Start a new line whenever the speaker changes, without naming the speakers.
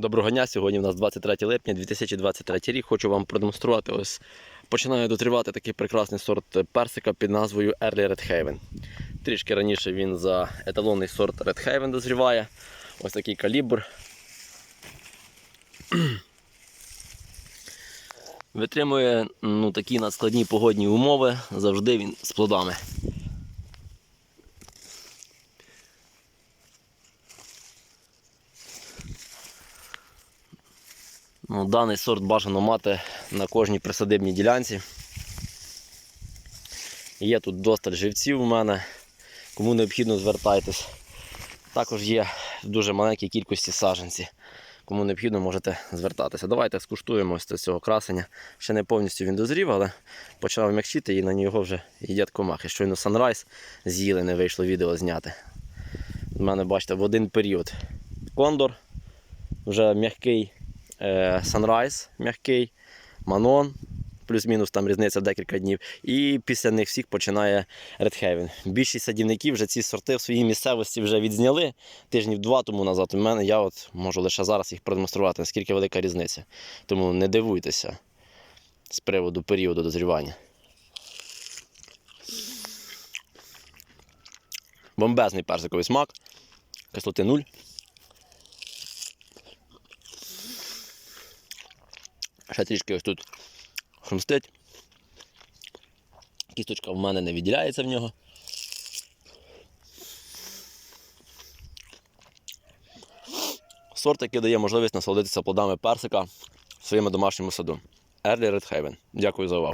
Доброго дня. Сьогодні у нас 23 липня 2023 рік. Хочу вам продемонструвати. Ось починаю дотривати такий прекрасний сорт персика під назвою Early Red Haven. Трішки раніше він за еталонний сорт Red Haven дозріває. Ось такий калібр. Витримує ну, такі надскладні погодні умови. Завжди він з плодами. Ну, даний сорт бажано мати на кожній присадибній ділянці. Є тут досталь живців у мене. Кому необхідно, звертайтесь. Також є в дуже маленькій кількості саджанці. Кому необхідно, можете звертатися. Давайте скуштуємо ось цього красення. Ще не повністю він дозрів, але почав м'якчити і на нього вже їдять комахи. Щойно Sunrise з'їли, не вийшло відео зняти. У мене, бачите, в один період кондор вже м'який Sunrise м'який, Манон, плюс-мінус там різниця декілька днів. І після них всіх починає Haven. Більшість садівників вже ці сорти в своїй місцевості вже відзняли тижнів два тому назад. У мене я от можу лише зараз їх продемонструвати, наскільки велика різниця. Тому не дивуйтеся з приводу періоду дозрівання. Бомбезний персиковий смак, кислоти нуль. Ще трішки ось тут хрумстить. Кісточка в мене не відділяється в нього. Сорт, який дає можливість насолодитися плодами персика в своєму домашньому саду. Early Red Haven. Дякую за увагу.